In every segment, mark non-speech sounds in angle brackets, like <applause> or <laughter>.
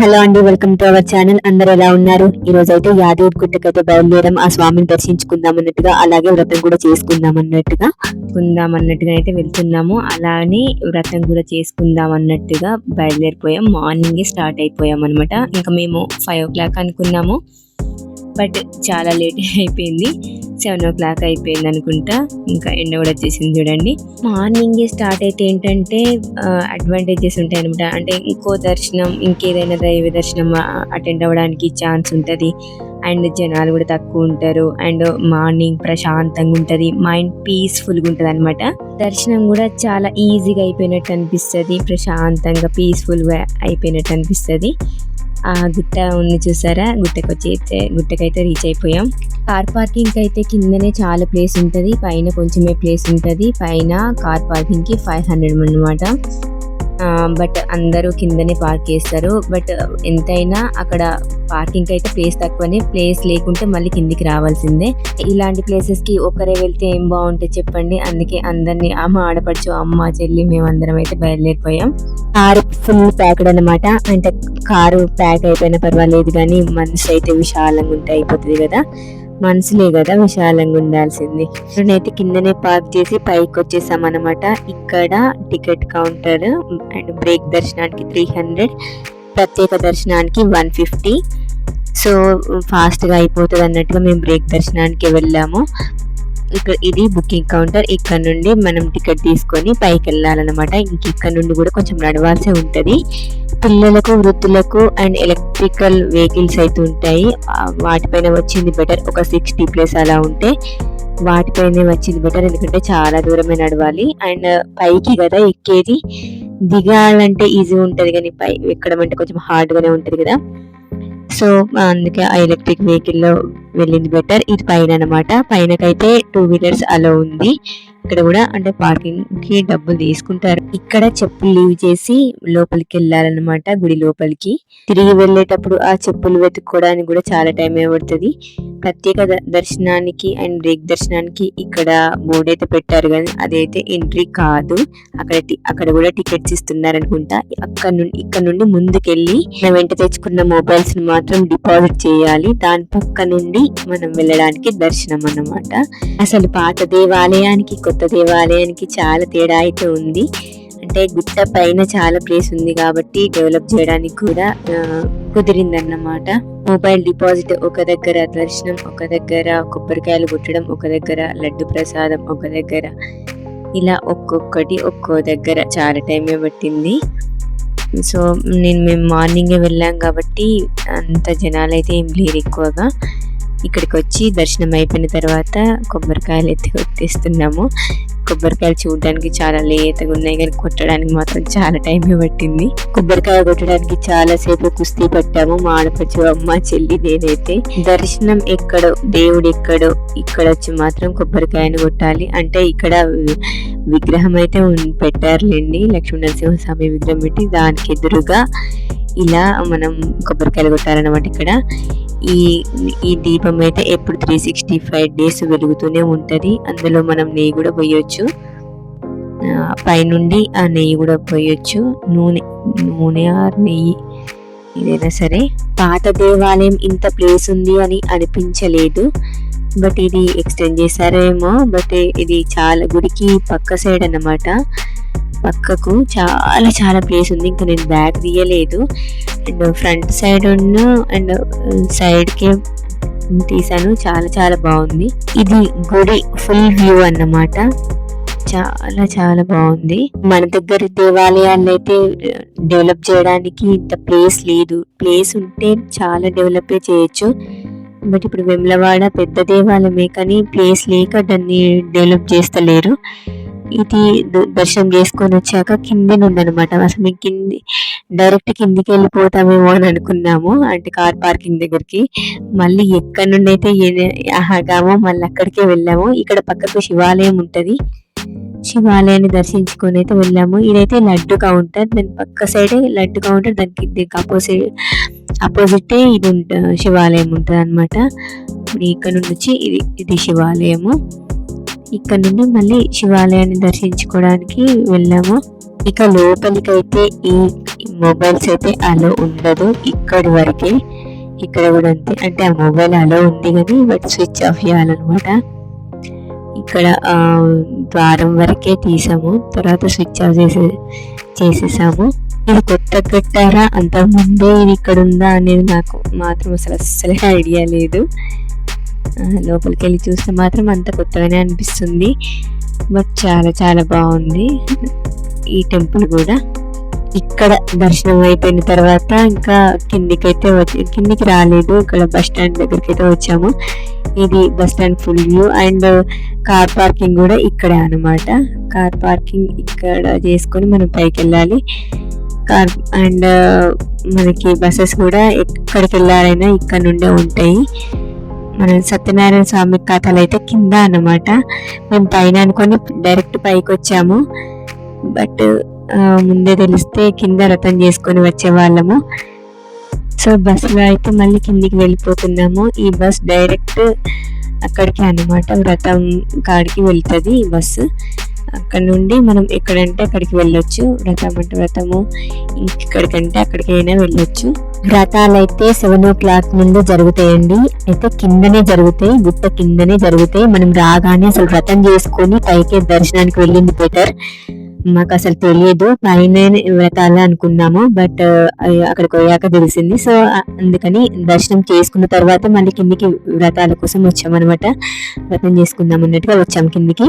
Hello అండి welcome to our channel. అందరు ఎలా ఉన్నారు? ఈ రోజు అయితే యాదవ్ గుట్టకైతే బయలుదేరం. ఆ స్వామిని దర్శించుకుందాం అన్నట్టుగా అలాగే వ్రతం కూడా చేసుకుందాం అన్నట్టుగా. కుందాం అన్నట్టుగా అయితే వెళ్తున్నాము. అలానే వ్రతం కూడా చేసుకుందాం అన్నట్టుగా బయలుదేరిపోయాం. మార్నింగ్ స్టార్ట్ అయిపోయాం అనమాట ఇంకా మేము ఫైవ్ ఓ క్లాక్ అనుకున్నాము. బట్ చాలా లేట్ <laughs> అయిపోయింది. సెవెన్ ఓ క్లాక్ అయిపోయింది అనుకుంటా. ఇంకా ఎండ కూడా వచ్చేసింది చూడండి. మార్నింగ్ స్టార్ట్ అయితే ఏంటంటే అడ్వాంటేజెస్ ఉంటాయి అనమాట అంటే ఇంకో దర్శనం ఇంకేదైనా దైవ దర్శనం అటెండ్ అవ్వడానికి ఛాన్స్ ఉంటుంది. అండ్ జనాలు కూడా తక్కువ ఉంటారు. అండ్ మార్నింగ్ ప్రశాంతంగా ఉంటుంది. మైండ్ పీస్ఫుల్గా ఉంటుంది అనమాట దర్శనం కూడా చాలా ఈజీగా అయిపోయినట్టు అనిపిస్తుంది. ప్రశాంతంగా పీస్ఫుల్గా అయిపోయినట్టు అనిపిస్తుంది. ఆ గుట్ట ఉంది చూసారా? గుట్టకు వచ్చి అయితే గుట్టకైతే రీచ్ అయిపోయాం. కార్ పార్కింగ్ అయితే కిందనే చాలా ప్లేస్ ఉంటుంది. పైన కొంచెమే ప్లేస్ ఉంటుంది. పైన కార్ పార్కింగ్కి ఫైవ్ హండ్రెడ్ అనమాట బట్ అందరూ కిందనే పార్క్ చేస్తారు. బట్ ఎంతైనా అక్కడ పార్కింగ్ అయితే ప్లేస్ తక్కువనే ప్లేస్ లేకుంటే మళ్ళీ కిందికి రావాల్సిందే. ఇలాంటి ప్లేసెస్కి ఒక్కరే వెళ్తే ఏం బాగుంటుంది చెప్పండి. అందుకే అందరినీ అమ్మ ఆడపడుచు అమ్మ చెల్లి మేమందరం అయితే బయలుదేరిపోయాం. కారు ఫుల్ ప్యాక్డ్ అనమాట అంటే కారు ప్యాక్ అయిపోయినా పర్వాలేదు కానీ మనసు అయితే విశాలంగా ఉంటే అయిపోతుంది కదా. మనసులే కదా విశాలంగా ఉండాల్సింది. నేనైతే కిందనే పార్క్ చేసి పైకి వచ్చేసాం అనమాట ఇక్కడ టికెట్ కౌంటర్ అండ్ బ్రేక్ దర్శనానికి త్రీ హండ్రెడ్ ప్రత్యేక దర్శనానికి వన్ ఫిఫ్టీ సో ఫాస్ట్గా అయిపోతుంది అన్నట్టుగా మేము బ్రేక్ దర్శనానికి వెళ్ళాము. ఇక్కడ ఇది బుకింగ్ కౌంటర్ ఇక్కడ నుండి మనం టికెట్ తీసుకొని పైకి వెళ్ళాలన్నమాట. ఇంక ఇక్కడ నుండి కూడా కొంచెం నడవాల్సి ఉంటుంది. పిల్లలకు వృద్ధులకు అండ్ ఎలక్ట్రికల్ వెహికల్స్ అయితే ఉంటాయి. వాటిపైన వచ్చింది బెటర్ ఒక సిక్స్టీ ప్లస్ అలా ఉంటే వాటిపైనే వచ్చింది బెటర్ ఎందుకంటే చాలా దూరమే నడవాలి. అండ్ పైకి కదా ఎక్కేది. దిగాలంటే ఈజీ ఉంటుంది కానీ పై ఎక్కడం అంటే కొంచెం హార్డ్గానే ఉంటుంది కదా. సో అందుకే ఆ ఎలక్ట్రిక్ వెహికల్లో వెళ్ళింది బెటర్ ఇది పైన అనమాట పైనకైతే టూ వీలర్స్ అలో ఉంది. ఇక్కడ కూడా అంటే పార్కింగ్కి డబ్బులు తీసుకుంటారు. ఇక్కడ చెప్పులు లీవ్ చేసి లోపలికి వెళ్ళాలన్నమాట గుడి లోపలికి. తిరిగి వెళ్ళేటప్పుడు ఆ చెప్పులు వెతుక్కోవడానికి కూడా చాలా టైం పడుతుంది. ప్రత్యేక దర్శనానికి అండ్ బ్రేక్ దర్శనానికి ఇక్కడ బోర్డు అయితే పెట్టారు కానీ అదైతే ఎంట్రీ కాదు. అక్కడ అక్కడ కూడా టికెట్స్ ఇస్తున్నారు అనుకుంటా అక్కడ నుండి ఇక్కడ నుండి ముందుకెళ్ళి మనం వెంట తెచ్చుకున్న మొబైల్స్ని మాత్రం డిపాజిట్ చేయాలి. దాని పక్క నుండి మనం వెళ్ళడానికి దర్శనం అన్నమాట. అసలు పాత దేవాలయానికి కొత్త దేవాలయానికి చాలా తేడా అయితే ఉంది. అంటే గుట్ట పైన చాలా ప్లేస్ ఉంది కాబట్టి డెవలప్ చేయడానికి కూడా కుదిరిందన్నమాట. మొబైల్ డిపాజిట్ ఒక దగ్గర దర్శనం ఒక దగ్గర కొబ్బరికాయలు కొట్టడం ఒక దగ్గర లడ్డు ప్రసాదం ఒక దగ్గర ఇలా ఒక్కొక్కటి ఒక్కో దగ్గర చాలా టైమే పట్టింది. సో నేను మేము మార్నింగే వెళ్ళాం కాబట్టి అంత జనాలు అయితే ఏం లేరు ఎక్కువగా. ఇక్కడికి వచ్చి దర్శనం అయిపోయిన తర్వాత కొబ్బరికాయలు ఎత్తి కొట్టేస్తున్నాము. కొబ్బరికాయలు చూడడానికి చాలా లేతగా ఉన్నాయి కానీ కొట్టడానికి మాత్రం చాలా టైం పట్టింది. కొబ్బరికాయ కొట్టడానికి చాలా సేపు కుస్తీ పట్టాము. మా ఆడపచ్చు అమ్మ చెల్లి నేనైతే దర్శనం ఎక్కడో దేవుడు ఎక్కడో ఇక్కడ వచ్చి మాత్రం కొబ్బరికాయను కొట్టాలి. అంటే ఇక్కడ విగ్రహం అయితే పెట్టారులేండి. లక్ష్మీ నరసింహస్వామి విగ్రహం పెట్టి దానికి ఎదురుగా ఇలా మనం కొబ్బరికాయలు కొట్టాలన్నమాట ఇక్కడ. ఈ ఈ దీపం అయితే ఎప్పుడు త్రీ సిక్స్టీ ఫైవ్ డేస్ వెలుగుతూనే ఉంటుంది. అందులో మనం నెయ్యి కూడా పోయొచ్చు. పైనుండి ఆ నెయ్యి కూడా పోయొచ్చు. నూనె నూనె ఆర్ నెయ్యి ఏదైనా సరే. పాత దేవాలయం ఇంత ప్లేస్ ఉంది అని అనిపించలేదు. బట్ ఇది ఎక్స్టెండ్ చేశారేమో. బట్ ఇది చాలా గుడికి పక్క సైడ్ అన్నమాట. పక్కకు చాలా చాలా ప్లేస్ ఉంది. ఇంకా నేను బ్యాగ్ తీయలేదు. అండ్ ఫ్రంట్ సైడ్ ఉన్న అండ్ సైడ్కి తీసాను. చాలా చాలా బాగుంది. ఇది గుడి ఫుల్ వ్యూ అన్నమాట. చాలా చాలా బాగుంది. మన దగ్గర దేవాలయాన్ని అయితే డెవలప్ చేయడానికి ఇంత ప్లేస్ లేదు. ప్లేస్ ఉంటే చాలా డెవలప్ చేయొచ్చు. బట్ ఇప్పుడు వెమ్లవాడ పెద్ద దేవాలయమే కానీ ప్లేస్ లేక దాన్ని డెవలప్ చేస్తలేరు. ఇది దర్శనం చేసుకొని వచ్చాక కింద నుండి అనమాట అసలు మేము కింది డైరెక్ట్ కిందికి వెళ్ళిపోతామేమో అని అనుకున్నాము. అంటే కార్ పార్కింగ్ దగ్గరికి. మళ్ళీ ఎక్కడి నుండి అయితే ఆగామో మళ్ళీ అక్కడికే వెళ్ళాము. ఇక్కడ పక్కకు శివాలయం ఉంటది. శివాలయాన్ని దర్శించుకొని అయితే వెళ్ళాము. ఇదైతే లడ్డు కౌంటర్. దాని పక్క సైడే లడ్డు కౌంటర్. దానికి దీనికి అపోజిట్ అపోజిటే ఇది ఉంటుంది శివాలయం ఉంటుంది అనమాట ఇక్కడ నుండి వచ్చి ఇది ఇది శివాలయము. ఇక్కడ నుండి మళ్ళీ శివాలయాన్ని దర్శించుకోవడానికి వెళ్ళాము. ఇక లోపలికైతే ఈ మొబైల్స్ అయితే అలో ఉండదు. ఇక్కడి వరకే. ఇక్కడ కూడా అంతే. అంటే ఆ మొబైల్ అలో ఉంది కానీ బట్ స్విచ్ ఆఫ్ చేయాలన్నమాట. ఇక్కడ ద్వారం వరకే తీసాము. తర్వాత స్విచ్ ఆఫ్ చేసే చేసేసాము. ఇది కొత్త కట్టారా? అంతకుముందే ముందే ఇది ఇక్కడ ఉందా అనేది నాకు మాత్రం అసలు అస్సలే ఐడియా లేదు. లోపలికి వెళ్ళి చూస్తే మాత్రం అంత కొత్తగానే అనిపిస్తుంది. బట్ చాలా చాలా బాగుంది. ఈ టెంపుల్ కూడా. ఇక్కడ దర్శనం అయిపోయిన తర్వాత ఇంకా కిందికైతే వచ్చి కిందికి రాలేదు. ఇక్కడ బస్ స్టాండ్ దగ్గరికి అయితే వచ్చాము. ఇది bus stand full view. And car parking కూడా ఇక్కడే అన్నమాట. కార్ పార్కింగ్ ఇక్కడ చేసుకొని మనం పైకి వెళ్ళాలి కార్ అండ్ మనకి బస్సెస్ కూడా ఎక్కడికి వెళ్ళాలైనా ఇక్కడ నుండే ఉంటాయి. మన సత్యనారాయణ స్వామి కథలు అయితే కింద అన్నమాట. మేము పైన అనుకొని డైరెక్ట్ పైకి వచ్చాము. బట్ ముందే తెలిస్తే కింద రథం చేసుకొని వచ్చేవాళ్ళము సో బస్సులో అయితే మళ్ళీ కిందికి వెళ్ళిపోతున్నాము. ఈ బస్ డైరెక్ట్ అక్కడికి అన్నమాట. వ్రతం కాడికి వెళ్తుంది ఈ బస్సు. అక్కడ నుండి మనం ఎక్కడంటే అక్కడికి వెళ్ళొచ్చు. వ్రతం అంటే వ్రతము ఇంకెక్కడికంటే అక్కడికైనా వెళ్ళొచ్చు. వ్రతాలు అయితే సెవెన్ ఓ క్లాక్ ముందు జరుగుతాయండి. అయితే కిందనే జరుగుతాయి గుట్ట కిందనే జరుగుతాయి. మనం రాగానే అసలు వ్రతం చేసుకొని పైకి దర్శనానికి వెళ్ళింది బెటర్. మాకు అసలు తెలియదు. పైన వ్రతాలు అనుకున్నాము. బట్ అక్కడికి పోయాక తెలిసింది. సో అందుకని దర్శనం చేసుకున్న తర్వాత మళ్ళీ కిందికి వ్రతాల కోసం వచ్చామన్నమాట. వ్రతం చేసుకుందాం అన్నట్టుగా వచ్చాం కిందికి.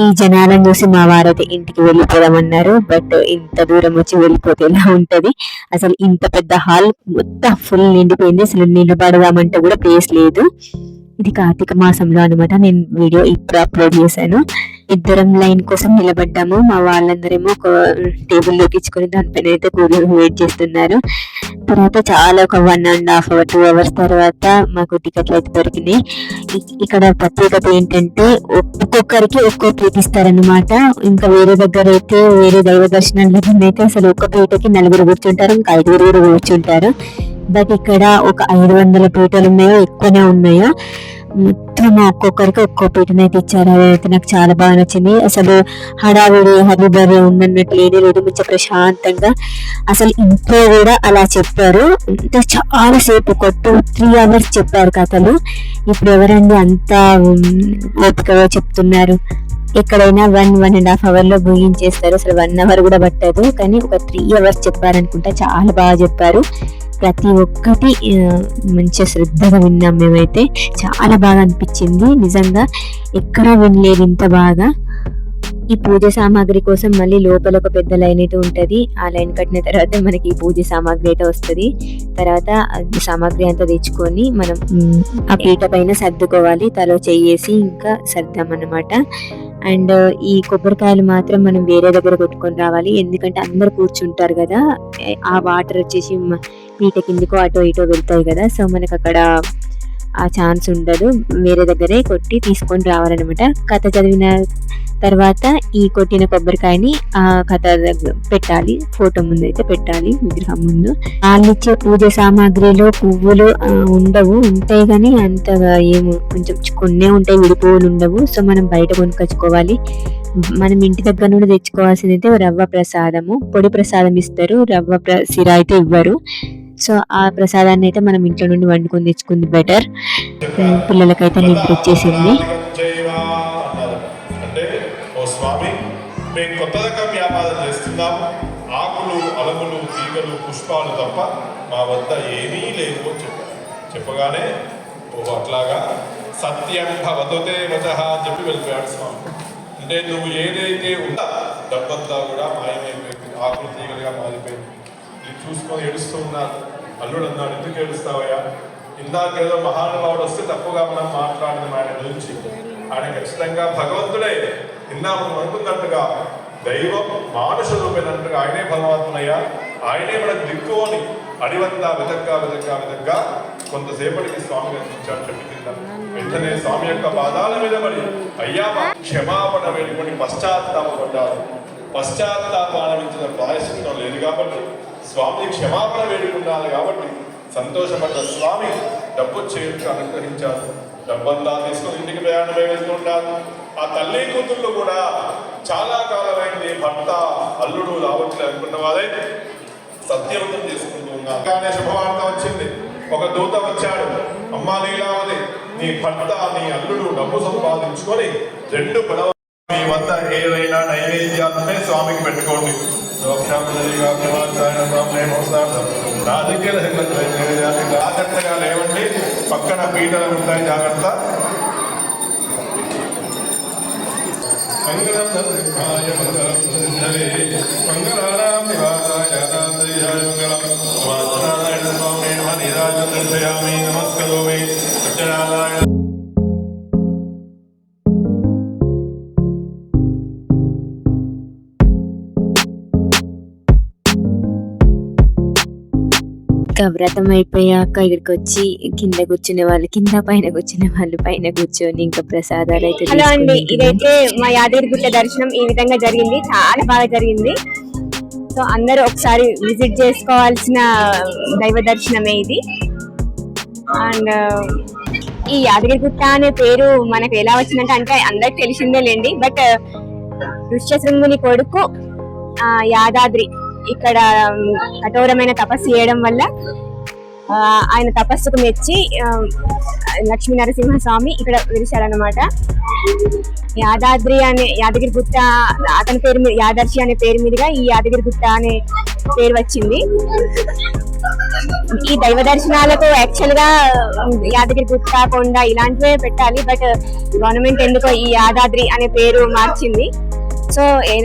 ఈ జనాలను చూసి మా వారైతే ఇంటికి వెళ్ళిపోదామన్నారు. బట్ ఇంత దూరం వచ్చి వెళ్ళిపోతే ఎలా ఉంటుంది? అసలు ఇంత పెద్ద హాల్ మొత్తం ఫుల్ నిండిపోయింది. అసలు నిలబడదామంటే కూడా ప్లేస్ లేదు. ఇది కార్తీక మాసంలో అనమాట నేను వీడియో ఇప్పుడు అప్లోడ్ చేశాను. ఇద్దరం లైన్ కోసం నిలబడ్డాము. మా వాళ్ళందరేమో ఒక టేబుల్లోకి ఇచ్చుకొని దానిపైన అయితే కూలర్ వెయిట్ చేస్తున్నారు. తర్వాత చాలా ఒక one and half hour two hours తర్వాత మాకు టికెట్లు అయితే దొరికినాయి. ఇక్కడ ప్రత్యేకత ఏంటంటే ఒక్కొక్కరికి ఒక్కో ప్లేట్ ఇస్తారనమాట ఇంకా వేరే దగ్గర అయితే వేరే దైవ దర్శనం దగ్గర అయితే అసలు ఒక్క ప్లేటకి నలుగురు కూర్చుంటారు ఇంకా ఐదుగురు కూడా కూర్చుంటారు. బట్ ఇక్కడ ఒక ఐదు వందల పీటలు ఉన్నాయో ఎక్కువనే ఉన్నాయో మొత్తం ఒక్కొక్కరికి ఒక్కో పీటనైతే ఇచ్చారు. అదైతే నాకు చాలా బాగా నచ్చింది. అసలు హడావిడి హరిబరి ఉన్నట్టు లేనే లేదు మంచిగా ప్రశాంతంగా అసలు ఇంట్లో కూడా అలా చెప్పారు. అంటే చాలా సేపు కొట్టు త్రీ అవర్స్ చెప్పారు కథలు. ఇప్పుడు ఎవరండి అంత ఓపికగా చెప్తున్నారు? ఎక్కడైనా వన్ వన్ అండ్ హాఫ్ అవర్లో ముగించేస్తారు అసలు వన్ అవర్ కూడా పట్టదు. కానీ ఒక త్రీ అవర్స్ చెప్పారనుకుంటా చాలా బాగా చెప్పారు. ప్రతి ఒక్కటి మంచిగా శ్రద్ధగా విన్నాం మేమైతే. చాలా బాగా అనిపించింది. నిజంగా ఎక్కడా వినలేదు ఇంత బాగా. ఈ పూజ సామాగ్రి కోసం మళ్ళీ లోపల ఒక పెద్ద లైన్ అయితే ఉంటుంది. ఆ లైన్ కట్టిన తర్వాత మనకి ఈ పూజ సామాగ్రి అయితే వస్తుంది. తర్వాత సామాగ్రి అంతా తెచ్చుకొని మనం ఆ పీట పైన సర్దుకోవాలి. తలో చెయ్యేసి ఇంకా సర్దాం అన్నమాట అండ్ ఈ కొబ్బరికాయలు మాత్రం మనం వేరే దగ్గర కొట్టుకొని రావాలి. ఎందుకంటే అందరు కూర్చుంటారు కదా. ఆ వాటర్ వచ్చేసి మ- పీట అటో ఇటో వెళ్తాయి కదా సో మనకు అక్కడ ఆ ఛాన్స్ ఉండదు. వేరే దగ్గరే కొట్టి తీసుకొని రావాలన్నమాట. కథ చదివిన తర్వాత ఈ కొట్టిన కొబ్బరికాయని ఆ కథ పెట్టాలి ఫోటో ముందు అయితే పెట్టాలి విగ్రహం ముందు. వాళ్ళు ఇచ్చే పూజ సామాగ్రిలో పువ్వులు ఉండవు ఉంటాయి కానీ అంతగా ఏమో కొంచెం కొన్నే ఉంటాయి విడిపోవులు ఉండవు. సో మనం బయట కొనుక్కొచ్చుకోవాలి మనం ఇంటి దగ్గర నుండి తెచ్చుకోవాల్సింది అయితే రవ్వ ప్రసాదము. పొడి ప్రసాదం ఇస్తారు రవ్వ ప్ర సిరా అయితే ఇవ్వరు. సో ఆ ప్రసాదాన్ని అయితే మనం ఇంట్లో నుండి వండుకొని తెచ్చుకుంది బెటర్. పిల్లలకైతే ఓ స్వామి మేము కొత్త రకం వ్యాపారం చేస్తున్నాము ఆకులు అలములు తీగలు పుష్పాలు తప్ప మా వద్ద ఏమీ లేవు అని చెప్పారు. చెప్పగానే ఓ అట్లాగా? సత్యం భవతుతే వచ అని చెప్పి వెళ్ళిపోయాడు స్వామి. అంటే నువ్వు ఏదైతే ఉందా డబ్బంతా కూడా మాయమైపోయింది. ఆకులు తీగలుగా మారిపోయింది. ఇది చూసుకొని ఏడుస్తూ ఉన్నారు. అల్లుడు అన్నాడు ఎందుకు ఏడుస్తావయ్యా? ఇందాకేదో మహానుభావుడు వస్తే తప్పుగా మనం మాట్లాడదాం ఆయన గురించి. ఆయన ఖచ్చితంగా భగవంతుడే. ఇందా మనం అనుకున్నట్టుగా. దైవం మానుష రూపేనట్టుగా ఆయనే భగవంతునయ్యా ఆయనే మనకు దిక్కు అని అడివంతా వెతగ్గా వెతగ్గా వెతగ్గా కొంతసేపటికి స్వామి కనిపించాడు చెట్టు కింద. వెంటనే స్వామి యొక్క పాదాల మీద పడి అయ్యా మా క్షమాపణ వేడుకొని పశ్చాత్తాపడ్డారు పశ్చాత్తాపాన్ని మించిన ప్రాయశ్చిత్తం లేదు కాబట్టి స్వామి క్షమాపణ వేడుకున్నారు కాబట్టి సంతోషపడ్డ స్వామి డబ్బు చేరుకు అనుగ్రహించారు డబ్బంతా తీసుకొని ఇంటికి ప్రయాణమై వెళ్తుంటారు ఆ తల్లి కూతుళ్ళు కూడా చాలా కాలమైంది. భర్త అల్లుడు రావట్లేదు అనుకున్న వారే సత్యవంతం చేసుకుంటూ ఉన్నారు కానీ శుభవార్త వచ్చింది. ఒక దూత వచ్చాడు. అమ్మా లీలావతి నీ భర్త నీ అల్లుడు డబ్బు సంపాదించుకొని రెండు పడవ మీ వద్ద ఏదైనా నైవేద్యాలనే స్వామికి పెట్టుకోండి. నా జాగ్రత్తగా లేవండి పక్కన పీటలు ఉంటాయి జాగ్రత్త మంగళం నివాసాయ మంగళం వాసనారాయణ స్వామి నమ దర్శయామి నమస్కరోమి సత్యనారాయణ ఇంకా వ్రతం అయిపోయాక ఇక్కడికి వచ్చి కింద కూర్చునే వాళ్ళు కింద పైన కూర్చునే వాళ్ళు పైన కూర్చొని ఇంకా ప్రసాదాలు అయితే హలో అండి ఇదైతే మా యాదగిరిగుట్ట దర్శనం ఈ విధంగా జరిగింది చాలా బాగా జరిగింది. సో అందరూ ఒకసారి విజిట్ చేసుకోవాల్సిన దైవ దర్శనమే ఇది. అండ్ ఈ యాదగిరిగుట్ట అనే పేరు మనకు ఎలా వచ్చిందంటే అంటే అందరికి తెలిసిందే లేండి బట్ ఋష్యశృంగుని కొడుకు ఆ, యాదాద్రి. ఇక్కడ కఠోరమైన తపస్సు చేయడం వల్ల ఆయన తపస్సుకు మెచ్చి లక్ష్మీ నరసింహ స్వామి ఇక్కడ విరిచారనమాట యాదాద్రి అనే యాదగిరి గుట్ట అతని పేరు మీద యాదర్శి అనే పేరు మీదుగా ఈ యాదగిరి గుట్ట అనే పేరు వచ్చింది. ఈ దైవ దర్శనాలకు యాక్చువల్గా యాదగిరి గుట్ట కొండ ఇలాంటివే పెట్టాలి బట్ గవర్నమెంట్ ఎందుకో ఈ యాదాద్రి అనే పేరు మార్చింది. సో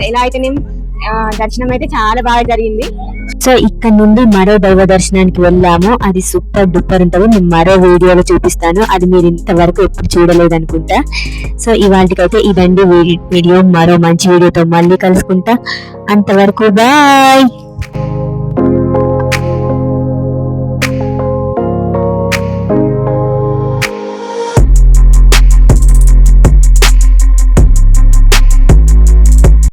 ఎలా అయితేనే దర్శనం అయితే చాలా బాగా జరిగింది. సో ఇక్కడ నుండి మరో దైవ దర్శనానికి వెళ్ళాము. అది సూపర్ డూపర్ ఉంటుంది. నేను మరో వీడియోలో చూపిస్తాను. అది మీరు ఇంతవరకు ఎప్పుడు చూడలేదు అనుకుంటా సో ఇవాళకైతే ఇదండి వీడియో మరో మంచి వీడియోతో మళ్ళీ కలుసుకుంటా. అంతవరకు బాయ్!